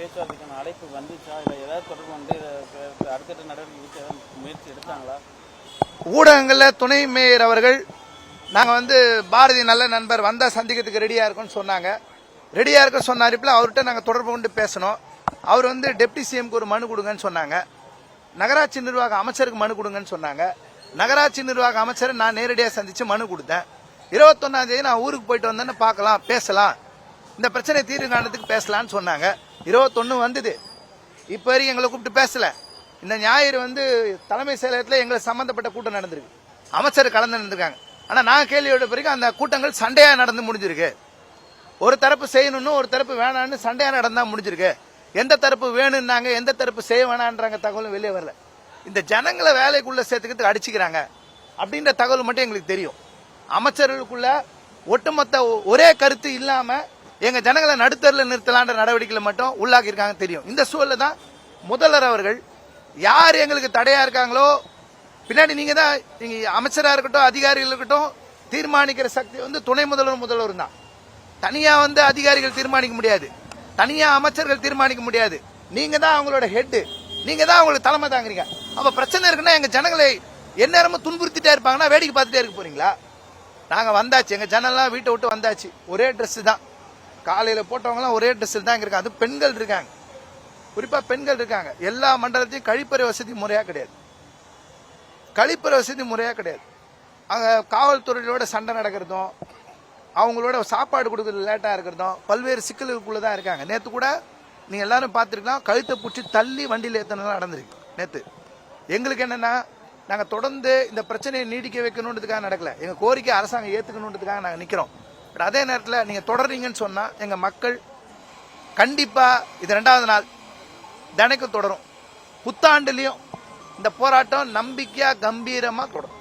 பேச்சுவார்த்தைக்கான அழைப்பு வந்துச்சா? இல்லை ஏதாவது தொடர்பு வந்து அடுத்த நடவடிக்கை முயற்சி எடுத்தாங்களா? ஊடகங்களில் துணை மேயர் அவர்கள் நாங்கள் வந்து பாரதி நல்ல நண்பர் வந்தால் சந்திக்கிறதுக்கு ரெடியாக இருக்கோம்னு சொன்னாங்க. ரெடியாக இருக்க சொன்னாரிப்பில் அவர்கிட்ட நாங்கள் தொடர்பு கொண்டு பேசணும். அவர் வந்து டெப்டி சிஎம்க்கு ஒரு மனு கொடுங்கன்னு சொன்னாங்க. நகராட்சி நிர்வாக அமைச்சருக்கு மனு கொடுங்கன்னு சொன்னாங்க. நகராட்சி நிர்வாக அமைச்சரை நான் நேரடியாக சந்தித்து மனு கொடுத்தேன். இருபத்தொன்னாந்தேதி நான் ஊருக்கு போயிட்டு வந்தேன்னு பார்க்கலாம் பேசலாம். இந்த பிரச்சனை தீர்வு காணத்துக்கு பேசலாம்னு சொன்னாங்க. இருபத்தொன்று வந்தது. இப்போ வரைக்கும் எங்களை கூப்பிட்டு பேசல. இந்த ஞாயிறு வந்து தலைமை செயலகத்தில் எங்களை சம்மந்தப்பட்ட கூட்டம் நடந்திருக்கு. அமைச்சர் கலந்து நடந்திருக்காங்க. ஆனால் நான் கேள்வியோட பிறகு அந்த கூட்டங்கள் சண்டையாக நடந்து முடிஞ்சிருக்கு. ஒரு தரப்பு செய்யணும்னு ஒரு தரப்பு வேணான்னு சண்டையாக நடந்தால் முடிஞ்சிருக்கு. எந்த தரப்பு வேணும்னாங்க எந்த தரப்பு செய்ய வேணான்றாங்க தகவலும் வெளியே வரல. இந்த ஜனங்களை வேலைக்குள்ளே சேர்த்துக்கிறதுக்கு அடிச்சுக்கிறாங்க அப்படின்ற தகவல் மட்டும் எங்களுக்கு தெரியும். அமைச்சர்களுக்குள்ள ஒட்டுமொத்த ஒரே கருத்து இல்லாமல் எங்க ஜனங்களை நடுத்தரில் நிறுத்தலான்ற நடவடிக்கையில் மட்டும் உள்ளாக்கி இருக்காங்க தெரியும். இந்த சூழல தான் முதல்வர் அவர்கள் யார் எங்களுக்கு தடையா இருக்காங்களோ பின்னாடி நீங்க தான் நீங்க அமைச்சரா இருக்கட்டும் அதிகாரிகள் இருக்கட்டும் தீர்மானிக்கிற சக்தி வந்து துணை முதல்வர் முதல்வர் தான். தனியா வந்து அதிகாரிகள் தீர்மானிக்க முடியாது. தனியா அமைச்சர்கள் தீர்மானிக்க முடியாது. நீங்க தான் அவங்களோட ஹெட் நீங்க தான் அவங்களுக்கு தலைமை தாங்குறீங்க. அப்ப பிரச்சனை இருக்குன்னா எங்க ஜனங்களை எந்நேரமும் துன்புறுத்திட்டே இருப்பாங்கன்னா வேடிக்கை பார்த்துட்டே இருக்க போறீங்களா? நாங்க வந்தாச்சு. எங்க ஜனெல்லாம் வீட்டை விட்டு வந்தாச்சு. ஒரே ட்ரெஸ் தான். காலையில் போட்டவங்களாம் ஒரே ட்ரெஸ்ஸில் தான் இருக்காங்க. அது பெண்கள் இருக்காங்க. குறிப்பாக பெண்கள் இருக்காங்க. எல்லா மண்டலத்தையும் கழிப்பறை வசதி முறையாக கிடையாது. கழிப்பறை வசதி முறையாக கிடையாது. அங்கே காவல்துறையோட சண்டை நடக்கிறதும் அவங்களோட சாப்பாடு கொடுக்குறது லேட்டாக இருக்கிறதும் பல்வேறு சிக்கல்களுக்குள்ளே தான் இருக்காங்க. நேற்று கூட நீங்கள் எல்லாரும் பார்த்துருக்கலாம் கழுத்தை பிடிச்சி தள்ளி வண்டியில் ஏத்தனதெல்லாம் நடந்திருக்கு நேற்று எங்களுக்கு என்னென்னா நாங்கள் தொடர்ந்து இந்த பிரச்சனையை நீடிக்க வைக்கணுன்றதுக்காக நடக்கலை. எங்கள் கோரிக்கை அரசாங்கம் ஏற்றுக்கணுன்றதுக்காக நாங்கள் நிற்கிறோம் பட் அதே நேரத்தில் நீங்கள் தொடர்றீங்கன்னு சொன்னால் எங்கள் மக்கள் கண்டிப்பாக இது ரெண்டாவது நாள் தினைக்கும் தொடரும். புத்தாண்டுலேயும் இந்த போராட்டம் நம்பிக்கையாக கம்பீரமாக தொடரும்.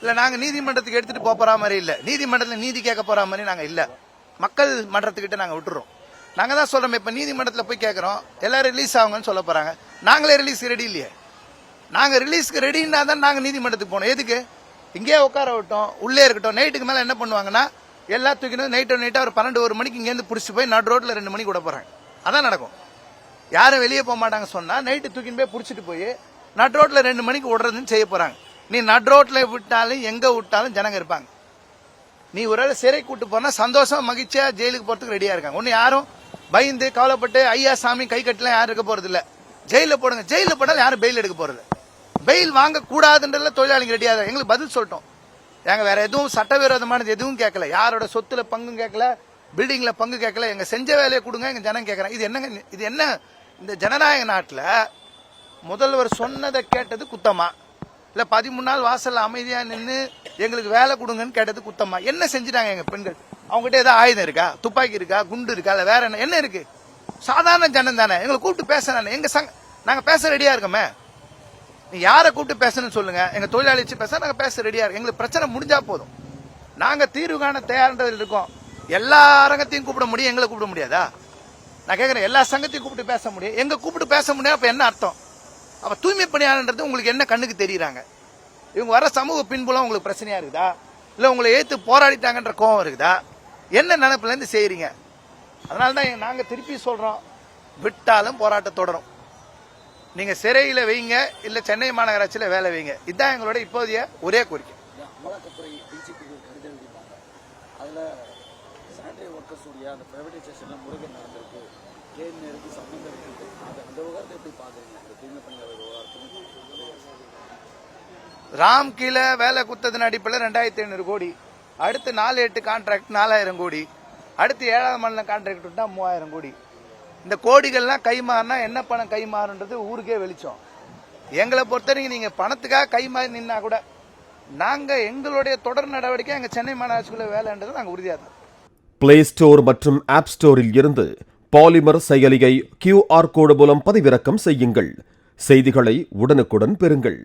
இல்லை நாங்கள் நீதிமன்றத்துக்கு எடுத்துகிட்டு போகிற மாதிரி இல்லை. நீதிமன்றத்தில் நீதி கேட்க போகிற மாதிரி நாங்கள் இல்லை. மக்கள் மன்றத்துக்கிட்ட நாங்கள் விட்டுறோம். நாங்கள் தான் சொல்கிறோம் இப்போ நீதிமன்றத்தில் போய் கேட்குறோம் எல்லாம் ரிலீஸ் ஆகுங்கன்னு சொல்ல போகிறாங்க நாங்களே ரிலீஸ் ரெடி இல்லையே. நாங்கள் ரிலீஸ்க்கு ரெடின்னா தான் நாங்கள் நீதிமன்றத்துக்கு போனோம் எதுக்கு? இங்கேயே உட்கார விட்டோம் உள்ளே இருக்கட்டும். நைட்டுக்கு மேலே என்ன பண்ணுவாங்கன்னா எல்லா தூக்கினும் நைட்டோ நைட்டாக ஒரு பன்னெண்டு ஒரு மணிக்கு இங்கேருந்து பிடிச்சி போய் நடு ரோட்டில் ரெண்டு மணிக்கு விட போகிறாங்க அதான் நடக்கும். யாரும் வெளியே போக மாட்டாங்க சொன்னால் நைட்டு தூக்கின்னு போய் பிடிச்சிட்டு போய் நட் ரோட்டில் ரெண்டு மணிக்கு விடுறதுன்னு செய்ய போகிறாங்க நீ நட் ரோட்டில் விட்டாலும் எங்கே விட்டாலும் ஜனங்க இருப்பாங்க. நீ ஒரு வேளை சிறை கூட்டு போனால் சந்தோஷம் மகிழ்ச்சியாக ஜெயிலுக்கு போகிறதுக்கு ரெடியாக இருக்காங்க. ஒன்று யாரும் பயந்து கவலைப்பட்டு ஐயா சாமி கை கட்டலாம் யாரும் இருக்க போகிறதில்ல ஜெயிலில் போடுங்க. ஜெயிலில் போட்டாலும் யாரும் பெயில் எடுக்க போகிறது பெயில் வாங்கக்கூடாதுன்றதுல தொழிலாளிங்க ரெடியாக எங்களுக்கு பதில் சொல்லிட்டோம். எங்கள் வேற எதுவும் சட்டவிரோதமானது எதுவும் கேட்கல. யாரோட சொத்துல பங்கும் கேட்கல பில்டிங்கில் பங்கு கேட்கல எங்கள் செஞ்ச வேலையை கொடுங்க எங்கள் ஜனம் கேட்குறேன் இது என்னங்க இது என்ன இந்த ஜனநாயக நாட்டில் முதல்வர் சொன்னதை கேட்டது குத்தமா? இல்லை பதிமூணு நாள் வாசலில் அமைதியாக நின்று எங்களுக்கு வேலை கொடுங்கன்னு கேட்டது குத்தமா? என்ன செஞ்சுட்டாங்க எங்கள் பெண்கள்? அவங்ககிட்ட ஏதாவது ஆயுதம் இருக்கா? துப்பாக்கி இருக்கா? குண்டு இருக்கா? இல்லை வேற என்ன என்ன இருக்குது சாதாரண ஜனம் தானே எங்களை கூப்பிட்டு பேசுறானே? எங்கள் சங்க நாங்கள் பேச ரெடியாக இருக்கோமே. நீ யாரை கூப்பிட்டு பேசணும்னு சொல்லுங்க. எங்க தொழிலாளி வச்சு பேச நாங்க பேச ரெடியா இருக்கு எங்களுக்கு பிரச்சனை முடிஞ்சா போதும். நாங்க தீர்வு காண தயார்ன்றதில் இருக்கோம். எல்லா அரங்கத்தையும் கூப்பிட முடியும் எங்களை கூப்பிட முடியாதா? நான் கேக்குறேன் எல்லா சங்கத்தையும் கூப்பிட்டு பேச முடியும். எங்க கூப்பிட்டு பேச முடியும் அப்ப என்ன அர்த்தம்? அப்ப தூய்மை பணியாளன்றது உங்களுக்கு என்ன கண்ணுக்கு தெரியுறாங்க? இவங்க வர சமூக பின்புலம் உங்களுக்கு பிரச்சனையா இருக்குதா? இல்ல உங்களை ஏத்து போராடிட்டாங்கன்ற கோவம் இருக்குதா? என்ன நினைப்புல இருந்து செய்யறீங்க அதனால தான் நாங்க திருப்பி சொல்றோம் விட்டாலும் போராட்டம் தொடரும். நீங்க சிறையில வைங்க இல்ல சென்னை மாநகராட்சியில வேலை வைங்க. இதுதான் எங்களோட இப்போதைய ஒரே கோரிக்கை. ராம் கீழே வேலை குத்ததின் அடிப்படையில் ரெண்டாயிரத்தி ஐநூறு கோடி. அடுத்து நாலு எட்டு கான்ட்ராக்ட் நாலாயிரம் கோடி. அடுத்து ஏழாவது மண்டலம் கான்ட்ராக்ட் மூவாயிரம் கோடி. இந்த கோடிகள்லாம் கை மாறினா என்ன பணம் கை மாறுன்றது ஊருக்கே வெளிச்சம். எங்களை பொறுத்தவரைக்கும் நீங்க பணத்துக்காக கை மாறி நின்னா கூட நாங்க எங்களுடைய தொடர் நடவடிக்கை எங்க சென்னை மாநகராட்சிக்குள்ள வேலைன்றது நாங்க உறுதியாக இருக்கோம் பிளே ஸ்டோர் மற்றும் ஆப் ஸ்டோரில் இருந்து பாலிமர் செயலியை கியூஆர் கோடு மூலம் பதிவிறக்கம் செய்யுங்கள். செய்திகளை உடனுக்குடன் பெறுங்கள்.